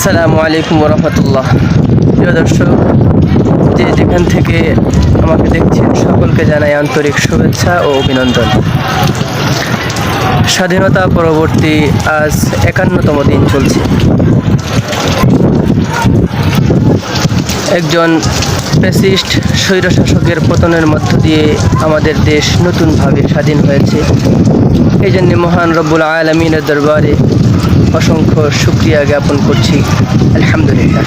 আসসালামু আলাইকুম রহমতুল্লাহ প্রিয় দর্শক, যে যেখান থেকে আমাকে দেখছেন, সকলকে জানাই আন্তরিক শুভেচ্ছা ও অভিনন্দন। স্বাধীনতা পরবর্তী আজ একান্নতম দিন চলছে। একজন প্যাসিস্ট স্বৈরশাসকের পতনের মধ্য দিয়ে আমাদের দেশ নতুনভাবে স্বাধীন হয়েছে। এই জন্যে মহান রব্বুল আলমিনের দরবারে অসংখ্য শুক্রিয়া জ্ঞাপন করছি। আলহামদুলিল্লাহ।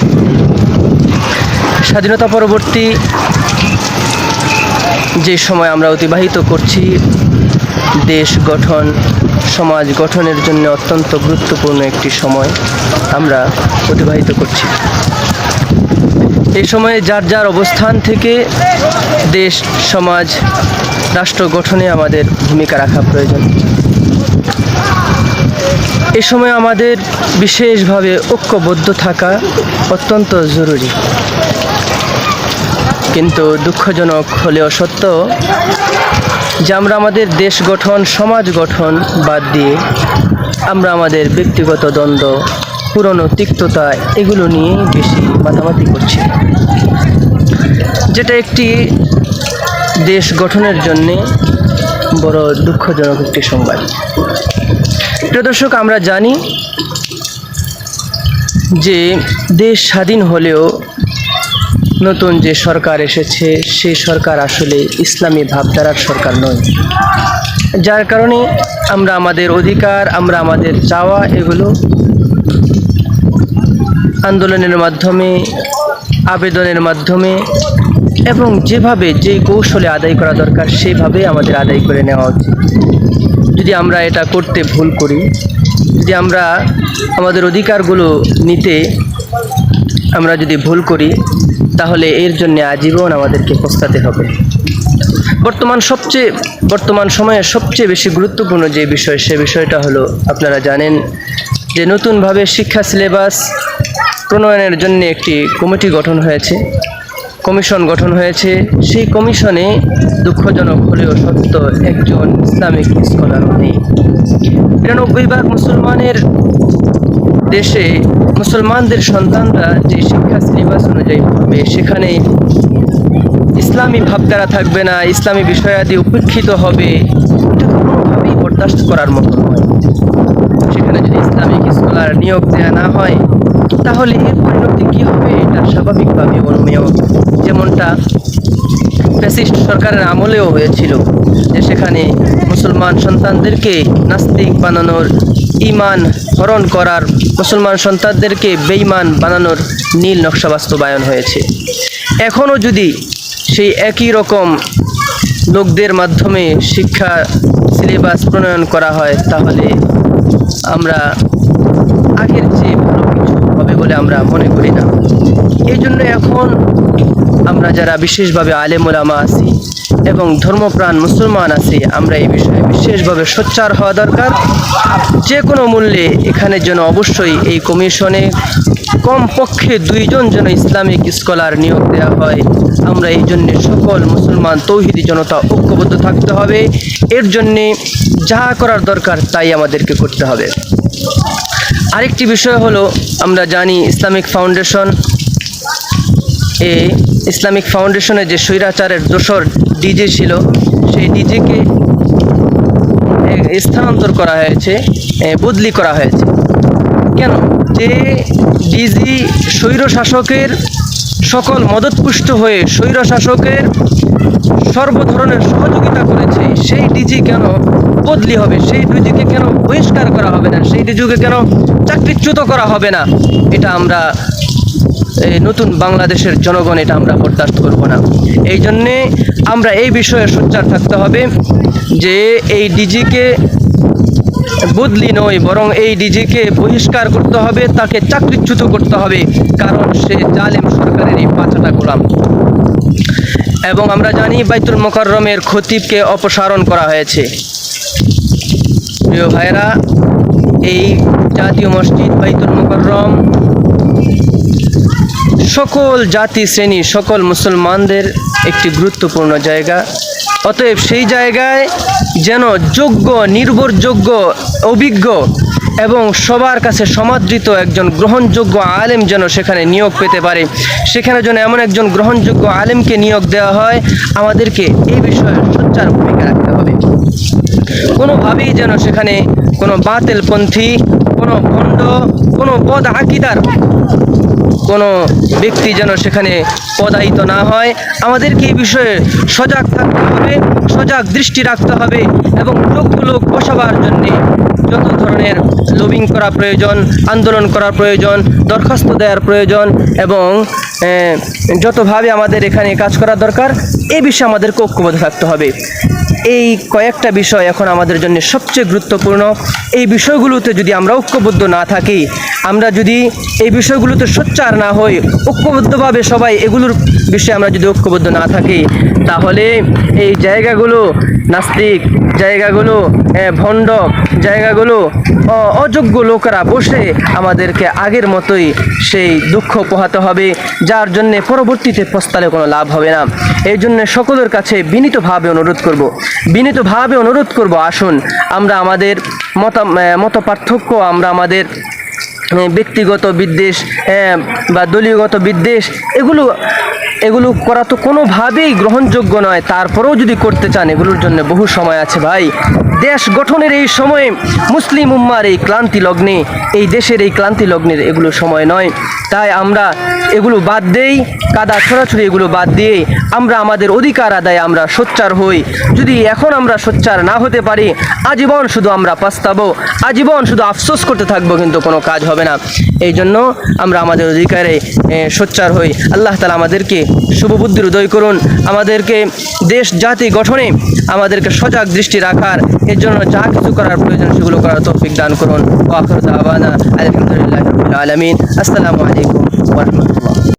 স্বাধীনতা পরবর্তী যে সময় আমরা অতিবাহিত করছি, দেশ গঠন, সমাজ গঠনের জন্য অত্যন্ত গুরুত্বপূর্ণ একটি সময় আমরা অতিবাহিত করছি। এই সময়ে যার যার অবস্থান থেকে দেশ, সমাজ, রাষ্ট্র গঠনে আমাদের ভূমিকা রাখা প্রয়োজন। এ সময় আমাদের বিশেষভাবে ঐক্যবদ্ধ থাকা অত্যন্ত জরুরি। কিন্তু দুঃখজনক হলেও সত্য যে আমরা আমাদের দেশ গঠন, সমাজ গঠন বাদ দিয়ে আমরা আমাদের ব্যক্তিগত দ্বন্দ্ব, পুরনো তিক্ততা এগুলো নিয়ে বেশি মাতামাতি করছি। যেটা একটি দেশ গঠনের জন্যে বড় দুঃখজনক একটি সংবাদ। প্রিয় দর্শক, আমরা জানি যে দেশ স্বাধীন হলেও নতুন যে সরকার এসেছে সেই সরকার আসলে ইসলামী ভাবধারার সরকার নয়। যার কারণে আমরা আমাদের অধিকার, আমরা আমাদের চাওয়া এগুলো আন্দোলনের মাধ্যমে, আবেদনের মাধ্যমে এবং যেভাবে যে কৌশলে আদায় করা দরকার সেইভাবে আমাদের আদায় করে নেওয়া উচিত। যদি আমরা এটা করতে ভুল করি, যদি আমরা আমাদের অধিকারগুলো নিতে আমরা যদি ভুল করি, তাহলে এর জন্য আজীবন আমাদেরকে পস্তাতে হবে। বর্তমান সবচেয়ে, বর্তমান সময়ে সবচেয়ে বেশি গুরুত্বপূর্ণ যে বিষয়, সে বিষয়টা হলো, আপনারা জানেন যে নতুনভাবে শিক্ষা সিলেবাস প্রণয়নের জন্য একটি কমিটি গঠন হয়েছে। কমিশন গঠন হয়েছে। সেই কমিশনে দুঃখজনক হলেও সত্য, একজন ইসলামিক স্কলার নেই নিরানব্বই ভাগ মুসলমানের দেশে মুসলমানদের সন্তানরা যে শিক্ষা সিলেবাস অনুযায়ী পড়বে, সেখানে ইসলামী ভাবধারা থাকবে না, ইসলামী বিষয়াদি উপেক্ষিত হবে। এটা কোনোভাবেই বরদাস্ত করার মতো নয়। সেখানে যদি ইসলামিক স্কলার নিয়োগ দেওয়া না হয়, তাহলে এর পরিণতি কী হবে? এটা স্বাভাবিকভাবে অনুমেয় যেমনটা ফ্যাসিস্ট সরকারের আমলেও হয়েছিল যে সেখানে মুসলমান সন্তানদেরকে নাস্তিক বানানোর ইমান হরণ করার মুসলমান সন্তানদেরকে বেইমান বানানোর নীল নকশা বাস্তবায়ন হয়েছে। এখনও যদি সেই একই রকম লোকদের মাধ্যমে শিক্ষা সিলেবাস প্রণয়ন করা হয়, তাহলে আমরা আগের চেয়ে ভালো কিছু হবে বলে আমরা মনে করি না। এই জন্য এখন আমরা যারা বিশেষভাবে আলেমুলামা আছি এবং ধর্মপ্রাণ মুসলমান আছি, আমরা এই বিষয়ে বিশেষভাবে সোচ্চার হওয়া দরকার। যে কোনো মূল্যে এখানে যেন অবশ্যই এই কমিশনে কমপক্ষে দুইজন যেন ইসলামিক স্কলার নিয়োগ দেওয়া হয়। আমরা এই জন্যে সকল মুসলমান তৌহিদি জনতা ঐক্যবদ্ধ থাকতে হবে। এর জন্যে যা করার দরকার তাই আমাদেরকে করতে হবে। আরেকটি বিষয় হলো, আমরা জানি ইসলামিক ফাউন্ডেশন এ, ইসলামিক ফাউন্ডেশনের যে স্বৈরাচারের দোসর ডিজে ছিল, সেই ডিজেকে স্থানান্তর করা হয়েছে বদলি করা হয়েছে। কেন? যে ডিজি স্বৈর শাসকের সকল মদতপুষ্ট হয়ে স্বৈর শাসকের সর্ব ধরনের সহযোগিতা করেছে, সেই ডিজি কেন বদলি হবে, সেই ডিজিকে কেন বহিষ্কার করা হবে না, সেই ডিজিকে কেন চাকরিচ্যুত করা হবে না, এটা আমরা, এই নতুন বাংলাদেশের জনগণ এটা আমরা বরদাস্ত করব না। এই জন্যে আমরা এই বিষয়ে সোচ্চার থাকতে হবে যে এই ডিজিকে বদলি নয়, বরং এই ডিজিকে বহিষ্কার করতে হবে, তাকে চাকরিচ্যুত করতে হবে, কারণ সে জালেম সরকারের এই পাঁচটা গোলাম। এবং আমরা জানি বাইতুল মোকাররমের খতিবকে অপসারণ করা হয়েছে। প্রিয় ভাইরা এই জাতীয় মসজিদ বাইতুল মোকাররম সকল জাতি শ্রেণি, সকল মুসলমানদের একটি গুরুত্বপূর্ণ জায়গা। অতএব সেই জায়গায় যেন যোগ্য, নির্ভরযোগ্য, অভিজ্ঞ এবং সবার কাছে সমাদৃত একজন গ্রহণযোগ্য আলেম যেন সেখানে নিয়োগ পেতে পারে। সেখানে যেন এমন একজন গ্রহণযোগ্য আলেমকে নিয়োগ দেওয়া হয়, আমাদেরকে এই বিষয়ে সোচ্চার ভূমিকা রাখতে হবে। কোনোভাবেই যেন সেখানে কোনো বাতিলপন্থী, কোনো ভণ্ড, কোনো পদ আকিদার কোনো ব্যক্তি যেন সেখানে পদায়িত না হয়। আমাদেরকে এই বিষয়ে সজাগ থাকতে হবে, সজাগ দৃষ্টি রাখতে হবে এবং লোকগুলো বসাবার জন্যে যত ধরনের লবিং করা প্রয়োজন, আন্দোলন করা প্রয়োজন, দরখাস্ত দেওয়ার প্রয়োজন এবং যতভাবে আমাদের এখানে কাজ করা দরকার, এ বিষয়ে আমাদেরকে ঐক্যবদ্ধ থাকতে হবে। এই কয়েকটা বিষয় এখন আমাদের জন্য সবচেয়ে গুরুত্বপূর্ণ। এই বিষয়গুলোতে যদি আমরা ঐক্যবদ্ধ না থাকি, আমরা যদি এই বিষয়গুলোতে সোচ্চার না হই, ঐক্যবদ্ধভাবে সবাই এগুলোর বিষয়ে আমরা যদি ঐক্যবদ্ধ না থাকি, তাহলে এই জায়গাগুলো নাস্তিক জায়গাগুলো ভণ্ড জায়গাগুলো অযোগ্য লোকেরা বসে আমাদেরকে আগের মতোই সেই দুঃখ পোহাতে হবে, যার জন্যে পরবর্তীতে পস্তালে কোনো লাভ হবে না। এই জন্য সকলের কাছে বিনীতভাবে অনুরোধ করব। বিনীতভাবে অনুরোধ করব, আসুন, আমরা আমাদের মত মত পার্থক্য, আমরা আমাদের ব্যক্তিগত বিদ্বেষ বা দলীয়গত বিদ্বেষ, এগুলো এগুলো করা তো কোনোভাবেই গ্রহণযোগ্য নয়। তারপরেও যদি করতে চান, এগুলোর জন্য বহু সময় আছে ভাই। দেশ গঠনের এই সময়ে মুসলিম উম্মার এই ক্লান্তি লগ্নে, এই দেশের এই ক্লান্তি লগ্নের এগুলো সময় নয়। তাই আমরা এগুলো বাদ দেই, কাদা ছড়াছড়ি এগুলো বাদ দিয়ে আমরা আমাদের অধিকার আদায়ে আমরা সোচ্চার হই। যদি এখন আমরা সোচ্চার না হতে পারি, আজীবন শুধু আমরা পাস্তাবো, আজীবন শুধু আফসোস করতে থাকব কিন্তু কোনো কাজ হবে না। এই জন্য আমরা আমাদের অধিকারে সোচ্চার হই। আল্লাহ তালা আমাদেরকে শুভবুদ্ধির উদয় করুন। আমাদেরকে দেশ, জাতি গঠনে আমাদেরকে সজাগ দৃষ্টি রাখার, এর জন্য যা কিছু করার প্রয়োজন সেগুলো করার তৌফিক দান করুন। আলহামদুলিল্লাহ আলমিন। আসসালামু আলাইকুম ওয়া